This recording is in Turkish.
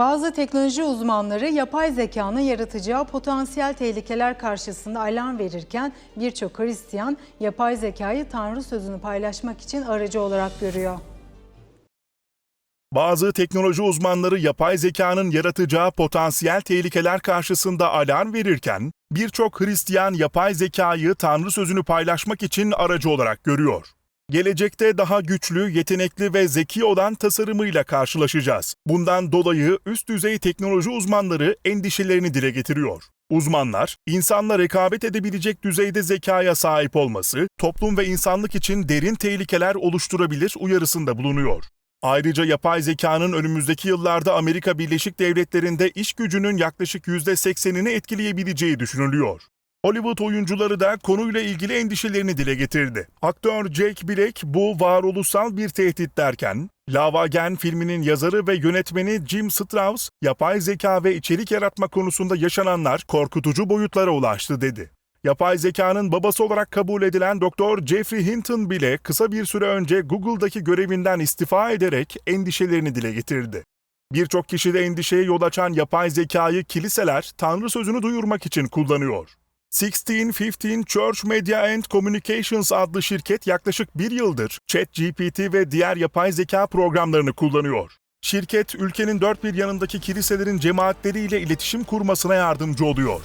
Bazı teknoloji uzmanları yapay zekanın yaratacağı potansiyel tehlikeler karşısında alarm verirken birçok Hristiyan yapay zekayı Tanrı sözünü paylaşmak için aracı olarak görüyor. Bazı teknoloji uzmanları yapay zekanın yaratacağı potansiyel tehlikeler karşısında alarm verirken, birçok Hristiyan yapay zekayı Tanrı sözünü paylaşmak için aracı olarak görüyor. Gelecekte daha güçlü, yetenekli ve zeki olan tasarımıyla karşılaşacağız. Bundan dolayı üst düzey teknoloji uzmanları endişelerini dile getiriyor. Uzmanlar, insanla rekabet edebilecek düzeyde zekaya sahip olması, toplum ve insanlık için derin tehlikeler oluşturabilir uyarısında bulunuyor. Ayrıca yapay zekanın önümüzdeki yıllarda Amerika Birleşik Devletleri'nde iş gücünün yaklaşık %80'ini etkileyebileceği düşünülüyor. Hollywood oyuncuları da konuyla ilgili endişelerini dile getirdi. Aktör Jake Black bu varoluşsal bir tehdit derken, Lavagen filminin yazarı ve yönetmeni Jim Strauss, yapay zeka ve içerik yaratma konusunda yaşananlar korkutucu boyutlara ulaştı dedi. Yapay zekanın babası olarak kabul edilen Dr. Jeffrey Hinton bile kısa bir süre önce Google'daki görevinden istifa ederek endişelerini dile getirdi. Birçok kişide endişeye yol açan yapay zekayı kiliseler Tanrı sözünü duyurmak için kullanıyor. 1615 Church Media and Communications adlı şirket yaklaşık bir yıldır ChatGPT ve diğer yapay zeka programlarını kullanıyor. Şirket, ülkenin dört bir yanındaki kiliselerin cemaatleriyle iletişim kurmasına yardımcı oluyor.